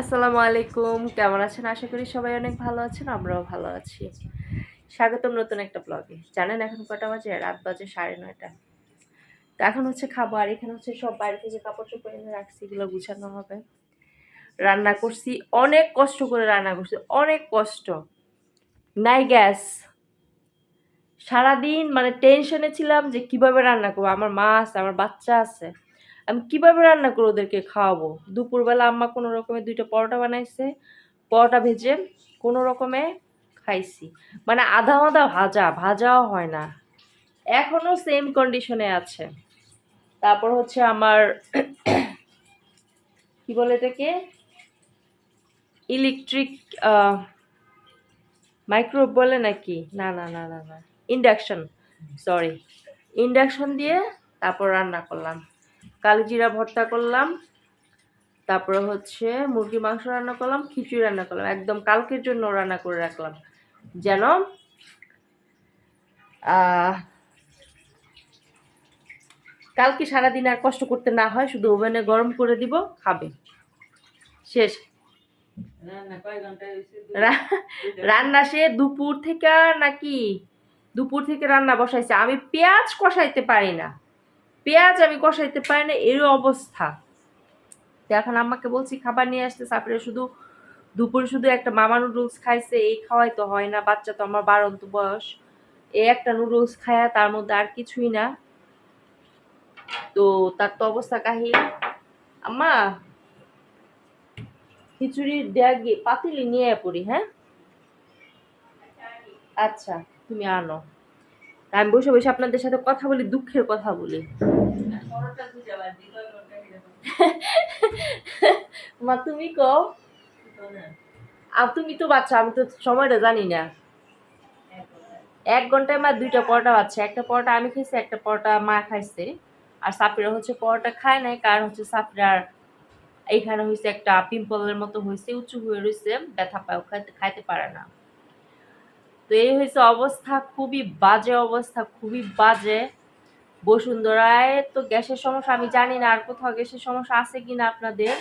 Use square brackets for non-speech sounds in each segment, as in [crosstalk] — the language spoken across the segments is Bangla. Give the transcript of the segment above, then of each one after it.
আসসালামু আলাইকুম কেমন আছেন? আশা করি সবাই অনেক ভালো আছেন, আমরাও ভালো আছি। স্বাগতম নতুন একটা ব্লগে। জানেন, এখন কটা বাজে? রাত বাজে সাড়ে নয়টা। তো এখন হচ্ছে খাব, আর এখানে হচ্ছে সব বাইরে থেকে কাপড় চোপড় এনে রাখছি, এগুলো গুছানো হবে। রান্না করছি, অনেক কষ্ট করে রান্না করছি, অনেক কষ্ট। নাই গ্যাস। সারাদিন মানে টেনশনে ছিলাম যে কীভাবে রান্না করব? আমার মা আছে, আমার বাচ্চা আছে। আমি কীভাবে রান্না করে ওদেরকে খাওয়াবো? দুপুরবেলা আম্মা কোনো রকমে দুইটা পরোটা বানাইছে, পরোটা ভেজে কোনো রকমে খাইছি। মানে আধা আধা ভাজা, ভাজাও হয় না। এখনও সেম কন্ডিশনে আছে। তারপর হচ্ছে আমার [clears throat] কি বলে এটাকে? ইলেকট্রিক মাইক্রোওয়েভ বলে নাকি? না না না না না। ইন্ডাকশন সরি ইন্ডাকশন দিয়ে তারপর রান্না করলাম। কালিজিরা ভর্তা করলাম তারপরে হচ্ছে মুরগি মাংস রান্না করলাম খিচুড়ি রান্না করলাম একদম কালকের জন্য রান্না করে রাখলাম। যেন কালকে সারাদিন আর কষ্ট করতে না হয় শুধু ওভেনে গরম করে দিব খাবে। শেষ। রান্না সে দুপুর থেকে নাকি দুপুর থেকে রান্না বসাইছে। আমি পেঁয়াজ কষাইতে পারি না। পেঁয়াজ আমি কষাইতে পারি না এর অবস্থা। এখন আমাকে বলছি, খাবার নিয়ে আসতে তারপরে শুধু দুপুরে শুধু একটা মামা নুডলস খাইছে, এই খাওয়াই তো হয় না, বাচ্চা তো আমার বারন্ত বয়স। এই একটা নুডলস খায়া তার মধ্যে আর কিছুই না। তো তার তো অবস্থা কাহিল আম্মা খিচুড়ির ড্যাগে, পাতিলি নিয়ে পড়ি হ্যাঁ? আচ্ছা তুমি আনো। আমি বসে বসে আপনাদের সাথে কথা বলি, দুঃখের কথা বলি। [laughs] মা, তুমি কও। আর তুমি তো বাচ্চা, আমি তো সময়টা জানি না। এক ঘন্টায় মা দুইটা পরোটা বাচ্চা, একটা পরোটা আমি খাইছি, একটা পরোটা মা খাইছে। আর সাপিরা হচ্ছে পরোটা খায় নাই, কারণ হচ্ছে সাপিরার এইখানে হয়েছে একটা পিম্পলের মতো হয়েছে উঁচু হয়ে রয়েছে ব্যথা পায় খাইতে পারে না। তো এই হয়েছে অবস্থা, খুবই বাজে অবস্থা, খুবই বাজে। বসুন্ধরায় তো গ্যাসের সমস্যা, আমি জানি না আর কোথাও গ্যাসের সমস্যা আছে কিনা আপনাদের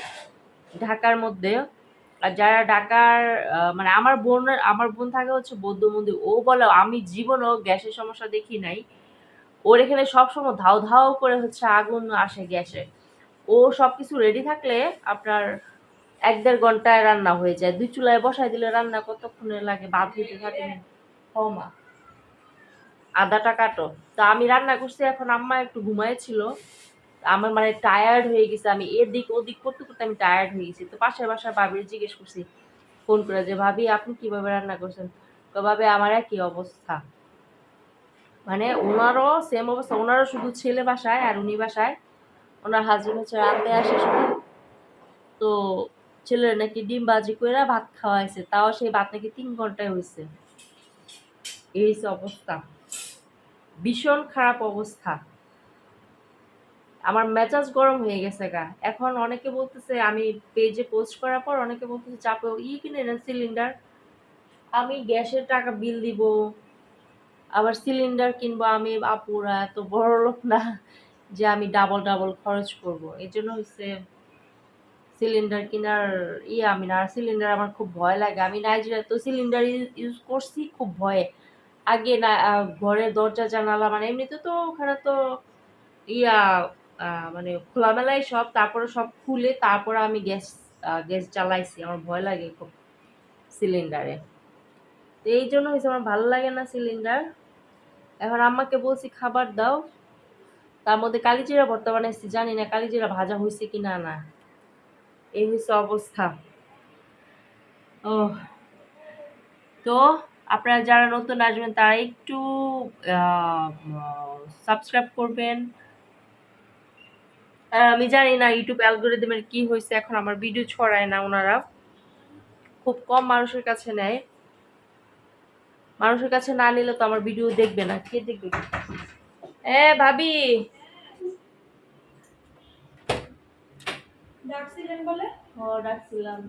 ঢাকার মধ্যে। আর যারা ঢাকার মানে আমার বোনের, আমার বোন থাকে হচ্ছে বৌদ্ধ মন্দির, ও বলে আমি জীবনও গ্যাসের সমস্যা দেখি নাই। ওর এখানে সবসময় ধাও ধাও করে হচ্ছে আগুন আসে গ্যাসে। ও সব কিছু রেডি থাকলে আপনার এক দেড় ঘন্টায় রান্না হয়ে যায়। দুই চুলায় বসাই দিলে রান্না কতক্ষণে লাগে? বাদ হইতে থাকে মা। আদাটা কাটো। তো আমি রান্না করছি, এখন আম্মা একটু ঘুমাইছিল। আমার মানে টায়ার্ড হয়ে গেছে, আমি এদিক ওদিক করতে করতে আমি টায়ার্ড হয়ে গেছি। তো পাশের বাসার ভাবির জিজ্ঞেস করছি, ফোন করে যে, ভাবি, আপনি কীভাবে রান্না করছেন? তো ভাবে, আমার একই অবস্থা। মানে ওনারও সেম অবস্থা, ওনারও শুধু ছেলে বাসায় আর উনি বাসায়। ওনার হাজবেন্ড হচ্ছে রাতে আসে শুধু। তো ছেলের নাকি ডিম বাজি করে ভাত খাওয়াইছে, তাও সেই ভাত নাকি তিন ঘন্টায় হয়েছে এই অবস্থা। ভীষণ খারাপ অবস্থা। আমার মেজাজ গরম হয়ে গেছে গা। এখন অনেকে বলতেছে, আমি পেজে পোস্ট করার পর অনেকে বলতেছে, চাপে ই কিনে নেন সিলিন্ডার আমি গ্যাসের টাকা বিল দিব। আবার সিলিন্ডার কিনবো আমি আপুরা এত বড় লোক না যে আমি ডাবল ডাবল খরচ করব। এই জন্য হচ্ছে সিলিন্ডার কেনার ইয়ে আমি না। সিলিন্ডার আমার খুব ভয় লাগে। আমি নাইজেরিয়া তো সিলিন্ডার ইউজ করছি খুব ভয়ে। আগে না ঘরের দরজা, জানালা মানে এমনিতে তো ওখানে তো ইয়া মানে খোলামেলাই সব, তারপরে সব খুলে তারপরে আমি গ্যাস গ্যাস জ্বালাইছি। আমার ভয় লাগে খুব সিলিন্ডারে। তো এই জন্য হয়েছে, আমার ভালো লাগে না সিলিন্ডার। এখন আম্মাকে বলছি, খাবার দাও। তার মধ্যে কালিজিরা ভর্তা বানাইছি, জানি না কালিজিরা ভাজা হয়েছে কি না। না এই হয়েছে অবস্থা। ও তো আপনারা যারা নতুন আসবেন তারা একটু সাবস্ক্রাইব করবেন। আমি জানি না ইউটিউব অ্যালগোরিদমের কি হয়েছে এখন আমার ভিডিও ছড়ায় না ওনারা। খুব কম মানুষের কাছে নেয়। মানুষের কাছে না নিলে তো আমার ভিডিও দেখবে না। কে দেখবে? এ ভাবি! ডাকছিলেন বলে? ও ডাকছিলাম।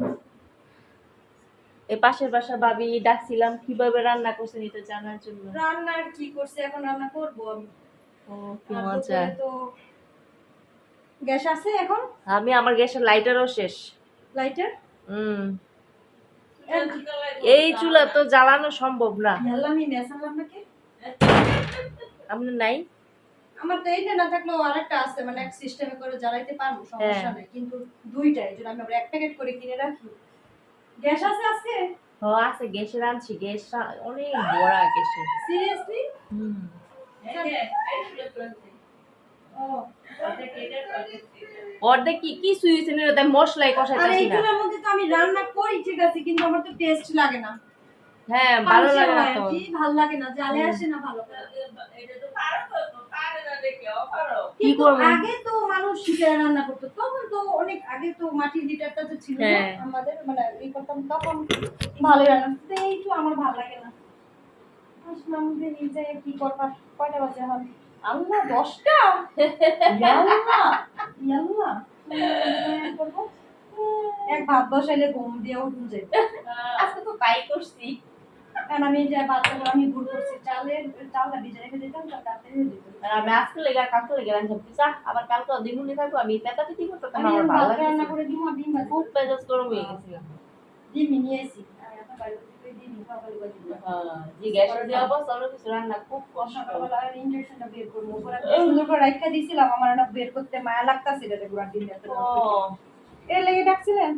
এই পাশের বাসা ভাবি ডাকছিলাম কীভাবে রান্না করছেন এটা জানার জন্য? রান্নার কি করছে এখন রান্না করব আমি। ও কি মজা। তো গ্যাস আছে এখন? আমি আমার গ্যাসের লাইটারও শেষ। লাইটার? হুম। এই চুলা তো জ্বালানো সম্ভব না। আমি মেসালাম নাকি আপনার নাই? আমার তো এইটা না থাকলেও আরেকটা আছে মানে এক সিস্টেমে করে জ্বালাইতে পারব সমস্যা হ্যাঁ। নেই। কিন্তু দুইটাই যদি আমি আবার এক প্যাকেট করে কিনে রাখি গ্যাস আছে আজকে? হ আছে গ্যাসের আনছি গ্যাস অনেক বড়া গ্যাসের। সিরিয়াসলি হুম। অর্ধেক কি কি সুইছে না তাই মশলাই কষাইতেছি না। এইগুলোর মধ্যে তো আমি রান্না করি ঠিক আছে কিন্তু আমার তো টেস্ট লাগে না। হ্যাঁ ভালো লাগে না তো ভালো লাগে না? জালে আসে না ভালো কি কিন্তু আগে তো মানুষ রান্না করতো। তখন তো অনেক আগে তো মাটির হিটারটা তো ছিল হ্যাঁ। আমাদের মানে করতাম তখন ভালো রান্না করতো। এই আমার ভালো লাগে না। আসলাম যে যে কি করবার কয়টা বাজে এখন? আল্লাহ দশটা? ইয়াল্লাহ ইয়াল্লাহ। করব? এক ভাত বসাইলে ঘুম দিয়ে উঠুন যায় আজকে তো তাই করছি। কারণ আমি যে আমি করছি চালের চালটা ভিজে রেখে দিতাম আর আমি আজকে লেগে আর কালকে লেগে রান্না করছি যা, আবার কালকে থাকব আমি আমার ভালো ভাত রান্না করে দিব ভাজি। খুব পেজাজ গরম হয়ে গেছে। ডিম নিয়ে এসি এখন বাইরে থেকে ডিম খাবার বাজি হ্যাঁ, যে গ্যাসের দেওয়া অবস্থা অনেক কিছু রান্না খুব কষ্ট। সকালবেলা আর ইনজেকশনটা বের করব। ওপরে সুন্দর করে রাখতে দিছিলাম আমার না বের করতে মায়া লাগতাছে এটা গুড়া ডিম এত এর লেগে ডাকছিলেন?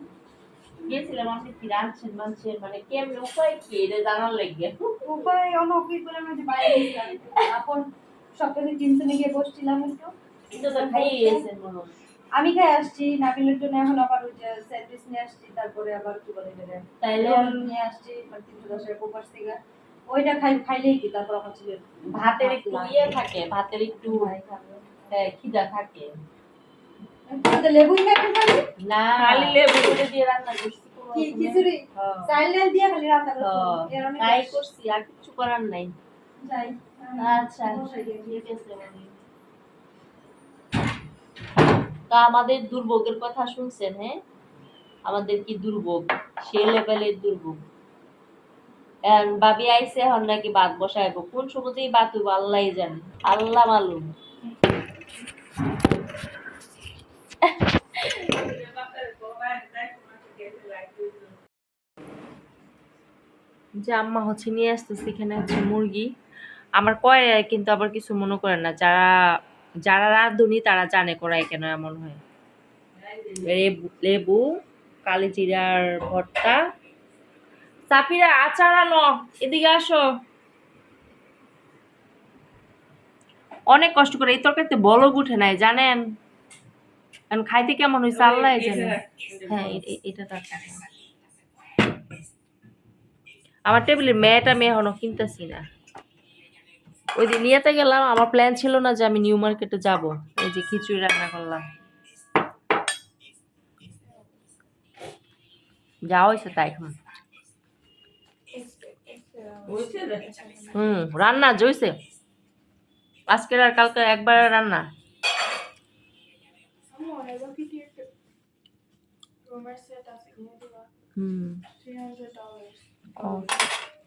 গেছিলাম আপনি কি রাঁধছেন মানছেন মানে কেমন উপায় কি এটা জানার লেগে উপায় অনেক কি আমি বাইরে এখন সকালে গিয়ে বসছিলাম একটু। এটা তো খাইয়ে গেছেন মনে আমি খাই আসছি নাবিলের জন্য এখন আবার ওই যে স্যান্ডউইচ নিয়ে আসছি তারপরে আবার কি বলে এটা তাইলে? নিয়ে আসছি মানে তিনশো দশের কোপার থেকে। ওইটা খাই খাইলেই কি? তারপর আমার ছেলে ভাতের একটু ইয়ে থাকে ভাতের একটু হ্যাঁ, খিদা থাকে। লেবুই খাইতে পারি না খালি লেবু। দিয়ে রান্না করছি কি খিচুড়ি। ডাল দিয়ে খালি রান্না করছি। তাই করছি আর কিছু করার নাই। যাই আচ্ছা ঠিক আছে। তা আমাদের দুর্ভোগের কথা শুনছেন হ্যাঁ? আমাদের কি দুর্ভোগ? সে লেভেলের দুর্ভোগ। ভাবি আইসে এখন নাকি বাদ বসাইব। কোন সময় হইব আল্লাহ জানে। আল্লাহ মালুম। যে আম্মা হচ্ছে নিয়ে আসতেছে এখানে হচ্ছে মুরগি। আমার কয় কিন্তু আবার কিছু মনে করে না। যারা যারা রাঁধুনি তারা জানে করায় কেন এমন হয়। লেবু লেবু কালি জিরার ভর্তা। সাফিরা, আচার আনো, এদিকে আসো। অনেক কষ্ট করে এই তরকারিতে বলক উঠে নাই, জানেন? কারণ খাইতে কেমন হয়েছে আল্লাহ জানে হ্যাঁ। এটা তার। আমার টেবিলের মেয়েটা মেয়ে এখনও কিনতেছি না। ওই দিন নিয়েতে গেলাম আমার প্ল্যান ছিল না যে আমি নিউ মার্কেটে যাব। এই যে খিচুড়ি রান্না করলাম। যা হয়েছে তাই হুম হুম রান্না জইছে আজকের আর কালকে একবার রান্না। হুম ও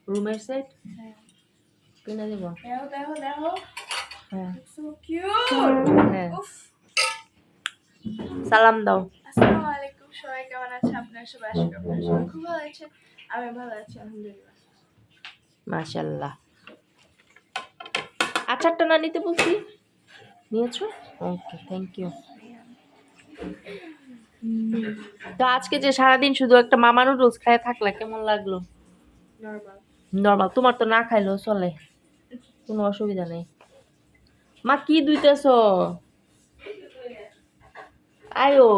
রুমের সেট কিনে দেবো দেখো দেখো দেখো হ্যাঁ সো কিউট হ্যাঁ সালাম দাও আসসালামু আলাইকুম সবাই কেমন আছে আপনার সবাই আশা করি আপনারা সবাই খুব ভালো আছেন। আমি ভালো আছি আলহামদুলিল্লাহ। মাশাল্লাহ আচারটা না নিতে বলছি? নিয়েছো? ওকে থ্যাংক ইউ তো আজকে যে সারাদিন শুধু একটা মামা নুডলস খায় থাকলে কেমন লাগল? নর্মাল তোমার তো না খাইলেও চলে। কোনো অসুবিধা নেই। মা কি দুইতেছ আয়ো।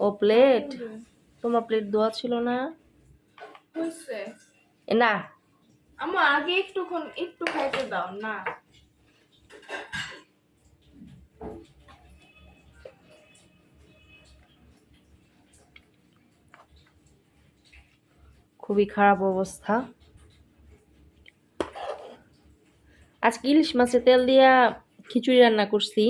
ও প্লেট তোমার প্লেট দেওয়া ছিল না? না। আমার আগে একটুক্ষণ একটু খাইতে দাও না। খুবই খারাপ অবস্থা। আজকে ইলিশ মাছের তেল দিয়া খিচুড়ি রান্না করছি।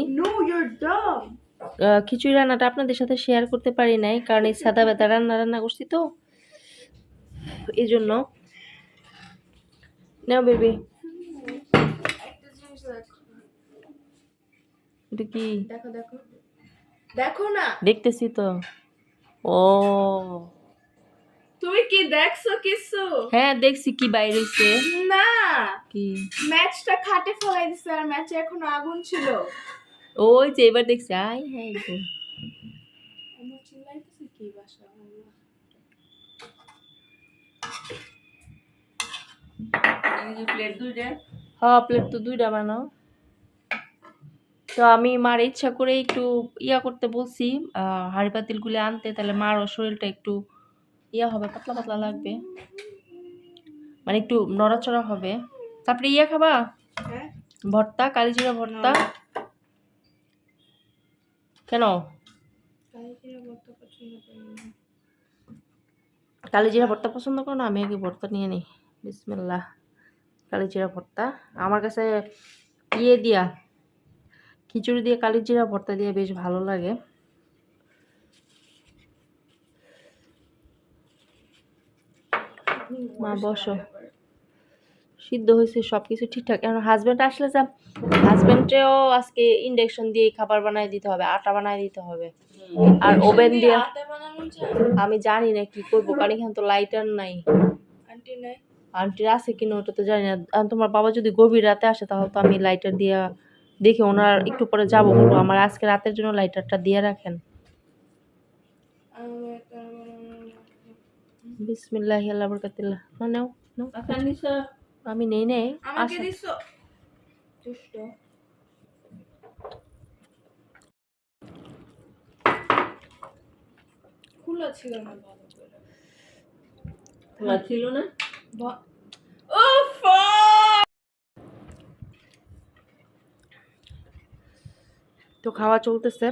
খিচুড়ি রান্নাটা আপনাদের সাথে শেয়ার করতে পারি নাই কারণ এই সাদা বেতা রান্না রান্না করছি তো। এই জন্য নাও বেবি একটা এটা কি? দেখো দেখো। দেখো না। দেখতেছি তো। ও। তুমি কি দেখছ কিছু? হ্যাঁ দেখছি কি বাইরে হইছে। না। কি? ম্যাচটা খাটে ফেলাই দিছে আর ম্যাচে এখন আগুন ছিল। ওই যে এবার দেখছি আই হ্যাঁ। আমার চিল্লাইতেছে কি বাসা? হ্যাঁ প্লেট তো দুইটা বানাও। তো আমি মার ইচ্ছা করে একটু ইয়া করতে বলছি আহ, হাঁড়ি পাতিলগুলো আনতে তাহলে মারও শরীরটা একটু ইয়া হবে পাতলা পাতলা লাগবে। মানে একটু নড়াচড়া হবে। তারপরে ইয়া খাবা? হ্যাঁ। ভর্তা কালিজিরা ভর্তা। কেন? কালিজিরা ভর্তা পছন্দ করো না আমি আগে ভর্তা নিয়ে নিই। বিসমিল্লাহ। কালিজিরা ভর্তা। আমার কাছে ইয়ে দিয়া খিচুড়ি দিয়ে কালিজিরা ভর্তা দিয়ে বেশ ভালো লাগে। মা বসো সিদ্ধ হয়েছে সব কিছু ঠিকঠাক। এখন হাজব্যান্ড আসলে যা হাজব্যান্ডেও আজকে ইন্ডাকশন দিয়ে খাবার বানাই দিতে হবে আটা বানাই দিতে হবে। আর ওভেন দিয়ে আমি জানি না কি করব কারণ এখানে তো লাইটার নাই। আন্টি নাই? আন্টির আছে কিনা ওটা তো জানি না। আর তোমার বাবা যদি গভীর রাতে আসে তাহলে তো আমি লাইটার দিয়ে দেখে ওনার একটু পরে যাব। বলব আমার আজকে রাতের জন্য লাইটারটা দিয়ে রাখেন। বিসমিল্লাহ আল্লাহ। বরকাতিল্লাহ নাও নাও। আমি নেই নেই আমাকে দিছো? দুষ্ট। খোলা ছিল না ভালো করে ছিল না? তো খাওয়া চলতেছে।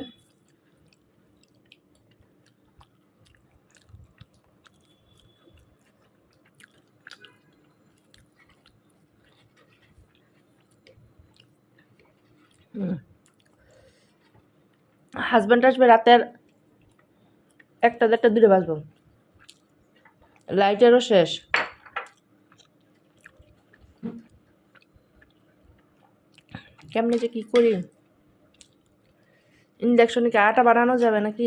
হাজব্যান্ড আসবে রাতের একটা দেড়টা দূরে বাজবো। লাইটেরও শেষ। কেমনে যে কি করি? ইন্ডাকশনে কি আটা বানানো যাবে নাকি?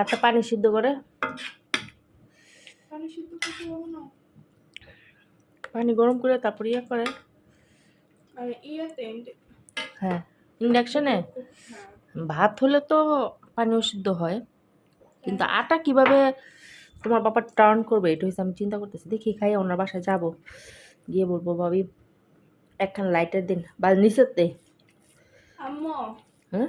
আটা পানি সিদ্ধ করে। পানি সিদ্ধ করতে পারব না? পানি গরম করে তারপর ইয়ে করে। হ্যাঁ ইন্ডাকশনে হ্যাঁ। ভাত হলে তো পানীয় সিদ্ধ হয়। কিন্তু আটা কীভাবে তোমার বাবা টার্ন করবে এটা হচ্ছে আমি চিন্তা করতেছি। দেখি খাই ওনার বাসায় যাব। গিয়ে বলব ভাবি একখান লাইটের দিন বা নিচের দে হ্যাঁ?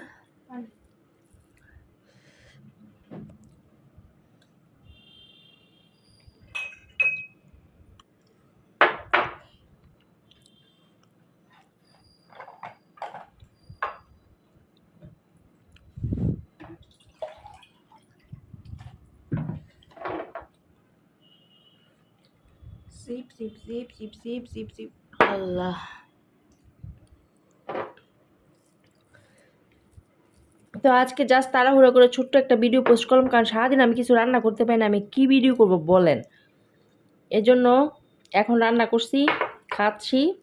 Sip, sip, sip, sip, sip, sip, sip. আল্লাহ তো আজকে জাস্ট তাড়াহুড়ো করে ছোট্ট একটা ভিডিও পোস্ট করলাম কারণ সারাদিন আমি কিছু রান্না করতে পারি না আমি কি ভিডিও করব বলেন? এজন্য এখন রান্না করছি খাচ্ছি।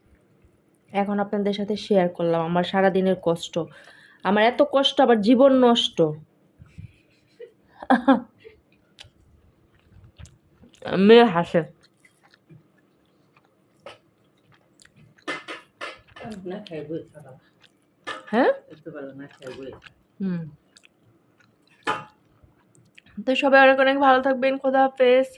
এখন আপনাদের সাথে শেয়ার করলাম আমার সারাদিনের কষ্ট। আমার এত কষ্ট আবার জীবন নষ্ট। [laughs] মেয়ে হাসে না খাই বই খারাপ হ্যাঁ তো সবাই অনেক অনেক ভালো থাকবেন। খোদা হাফেজ।